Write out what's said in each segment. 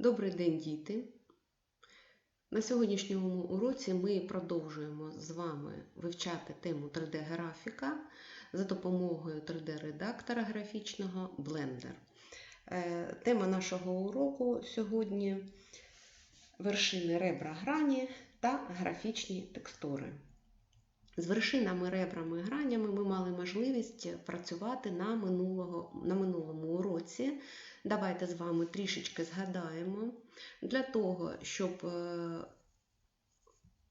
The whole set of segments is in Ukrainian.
Добрий день, діти! На сьогоднішньому уроці ми продовжуємо з вами вивчати тему 3D-графіка за допомогою 3D-редактора графічного Blender. Е, Тема нашого уроку сьогодні вершини ребра грані та графічні текстури. З вершинами, ребрами і гранями ми мали можливість працювати на, минулого, на минулому уроці. Давайте з вами трішечки згадаємо. Для того, щоб е,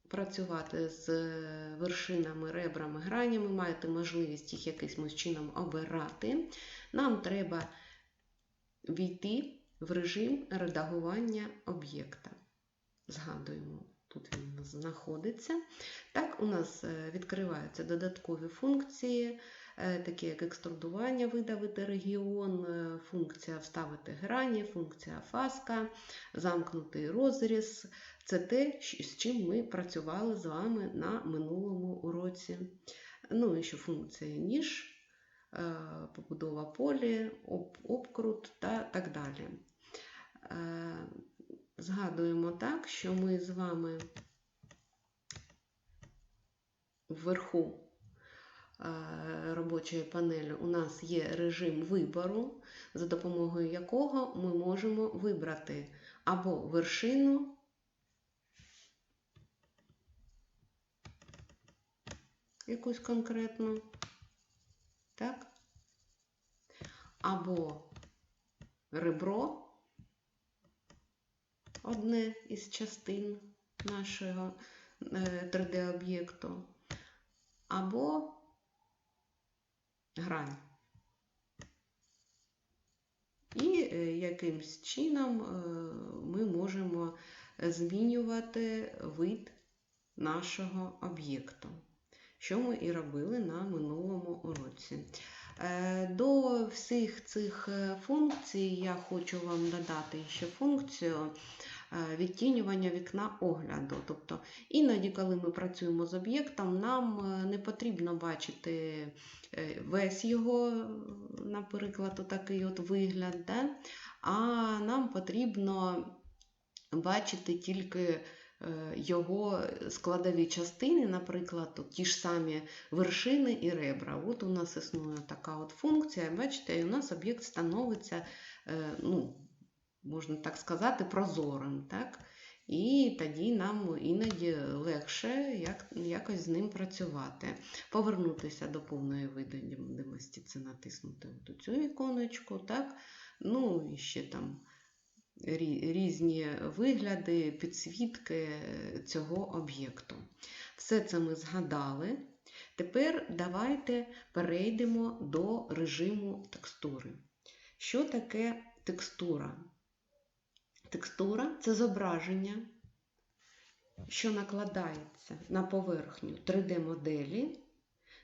працювати з вершинами, ребрами, гранями, маєте можливість їх якимось чином обирати. Нам треба війти в режим редагування об'єкта. Згадуємо. Тут він знаходиться. Так, у нас відкриваються додаткові функції, такі як екструдування, видавити регіон, функція вставити грані, функція фаска, замкнутий розріз. Це те, з чим ми працювали з вами на минулому уроці. Ну і ще функція ніж, побудова полі, обкрут та так далі. Згадуємо так, що ми з вами вверху робочої панелі у нас є режим вибору, за допомогою якого ми можемо вибрати або вершину, якусь конкретну, так? або ребро одне із частин нашого 3D-об'єкту, або грань. І якимсь чином ми можемо змінювати вид нашого об'єкту, що ми і робили на минулому уроці. До всіх цих функцій я хочу вам додати ще функцію відтінювання вікна огляду. Тобто, іноді, коли ми працюємо з об'єктом, нам не потрібно бачити весь його, наприклад, такий от вигляд, да? а нам потрібно бачити тільки його складові частини, наприклад, ті ж самі вершини і ребра. От у нас існує така от функція, бачите, і у нас об'єкт становиться, ну, можна так сказати, прозорим. Так? І тоді нам іноді легше як, якось з ним працювати. Повернутися до повної видимості це натиснути цю іконочку. так? Ну, і ще там різні вигляди, підсвітки цього об'єкту. Все це ми згадали. Тепер давайте перейдемо до режиму текстури. Що таке текстура? Текстура це зображення, що накладається на поверхню 3D-моделі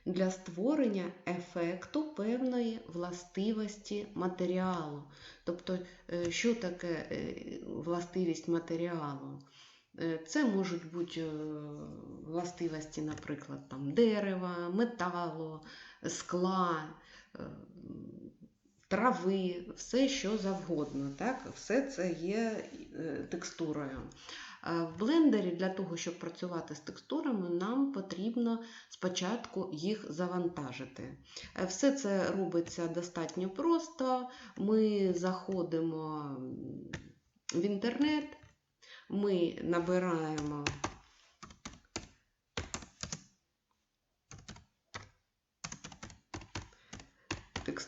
для створення ефекту певної властивості матеріалу. Тобто, що таке властивість матеріалу? Це можуть бути властивості, наприклад, там, дерева, металу, скла, трави, все що завгодно. Так? Все це є текстурою. В блендері для того, щоб працювати з текстурами, нам потрібно спочатку їх завантажити. Все це робиться достатньо просто. Ми заходимо в інтернет, ми набираємо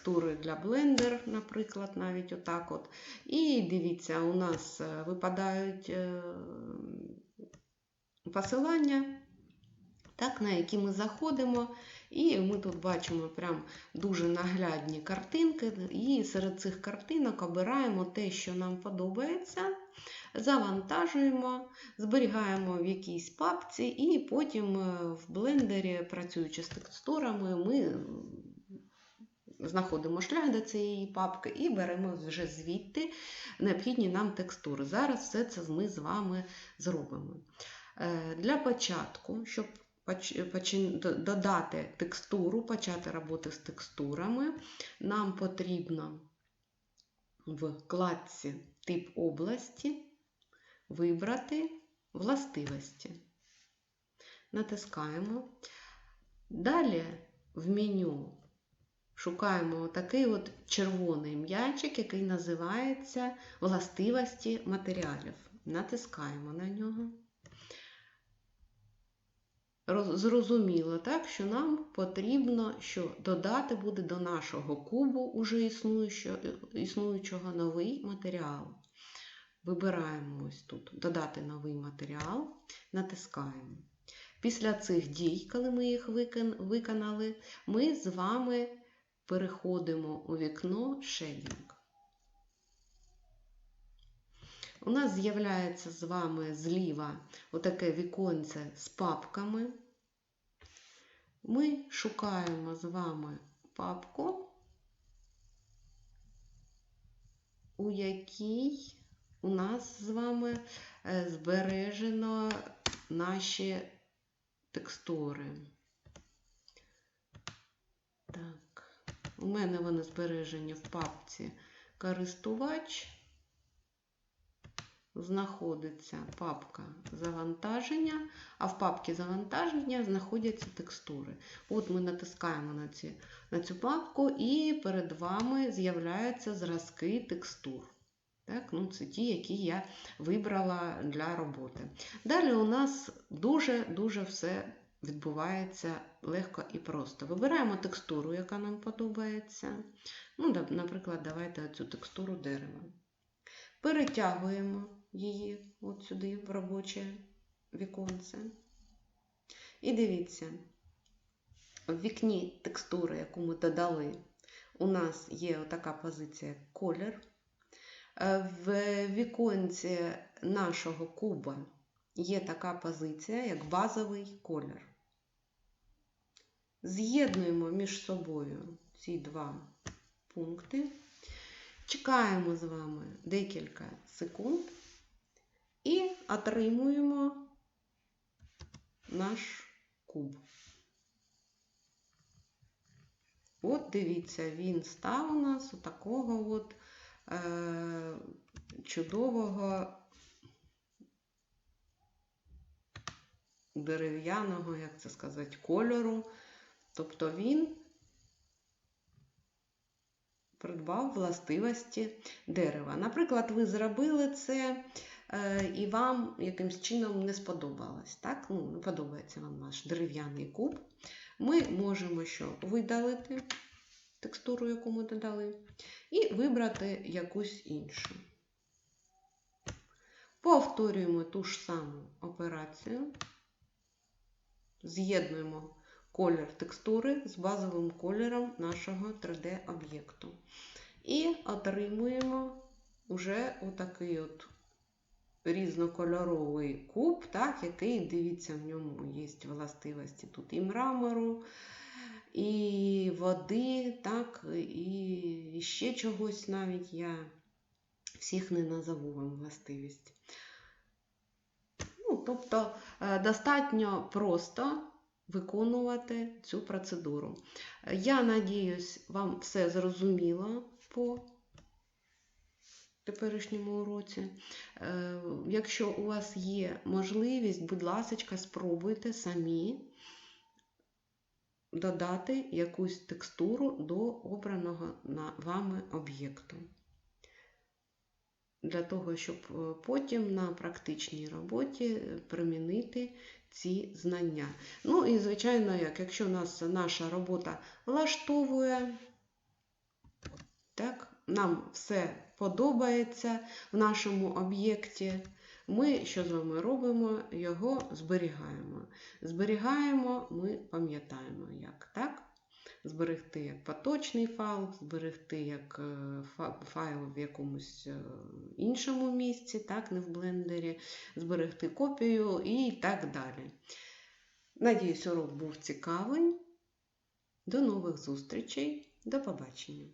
текстури для Blender, наприклад, навіть отак от. І дивіться, у нас випадають посилання, так, на які ми заходимо. І ми тут бачимо прям дуже наглядні картинки, і серед цих картинок обираємо те, що нам подобається, завантажуємо, зберігаємо в якійсь папці, і потім в блендері, працюючи з текстурами, ми знаходимо шлях до цієї папки і беремо вже звідти необхідні нам текстури. Зараз все це ми з вами зробимо. Для початку, щоб додати текстуру, почати роботи з текстурами, нам потрібно в вкладці Тип області Вибрати властивості. Натискаємо. Далі в меню шукаємо такий от червоний м'ячик, який називається Властивості матеріалів. Натискаємо на нього. Зрозуміло, так, що нам потрібно що додати буде до нашого кубу уже існуючого, існуючого новий матеріал. Вибираємо ось тут Додати новий матеріал, натискаємо. Після цих дій, коли ми їх виконали, ми з вами переходимо у вікно Shading. У нас з'являється з вами зліва отаке віконце з папками. Ми шукаємо з вами папку, у якій у нас з вами е, збережено наші текстури. Так, у мене вони збережені в папці користувач знаходиться папка завантаження, а в папці завантаження знаходяться текстури. От ми натискаємо на, ці, на цю папку, і перед вами з'являються зразки текстур. Так, ну Це ті, які я вибрала для роботи. Далі у нас дуже-дуже все відбувається легко і просто. Вибираємо текстуру, яка нам подобається. Ну, Наприклад, давайте цю текстуру дерева. Перетягуємо її от сюди в робоче віконце. І дивіться, в вікні текстури, яку ми додали, у нас є така позиція колір. Е, в віконці нашого куба є така позиція, як базовий колір. З'єднуємо між собою ці два пункти. Чекаємо з вами декілька секунд і отримуємо наш куб. От дивіться, він став у нас у такого от е, чудового дерев'яного, як це сказати, кольору. Тобто він придбав властивості дерева. Наприклад, ви зробили це е, і вам якимсь чином не сподобалось. Так? Ну, Не подобається вам наш дерев'яний куб. Ми можемо що видалити текстуру, яку ми додали, і вибрати якусь іншу. Повторюємо ту ж саму операцію, з'єднуємо колір текстури з базовим кольором нашого 3D-об'єкту. І отримуємо вже отакий от різнокольоровий куб, так, який, дивіться, в ньому є властивості тут і мрамору, і води, так, і ще чогось навіть я всіх не назову вам властивість. Ну, Тобто е, достатньо просто виконувати цю процедуру. Я надіюсь, вам все зрозуміло по теперішньому уроці. Е, якщо у вас є можливість, будь ласка, спробуйте самі додати якусь текстуру до обраного вами об'єкту. Для того, щоб е, потім на практичній роботі примінити ці знання. Ну і, звичайно, як, якщо нас наша робота влаштовує, так, нам все подобається в нашому об'єкті, ми що з вами робимо? Його зберігаємо. Зберігаємо, ми пам'ятаємо, як так? Зберегти як поточний файл, зберегти як е, файл в якомусь е, іншому місці, так, не в блендері, зберегти копію і так далі. Надіюсь, урок був цікавий. До нових зустрічей, до побачення!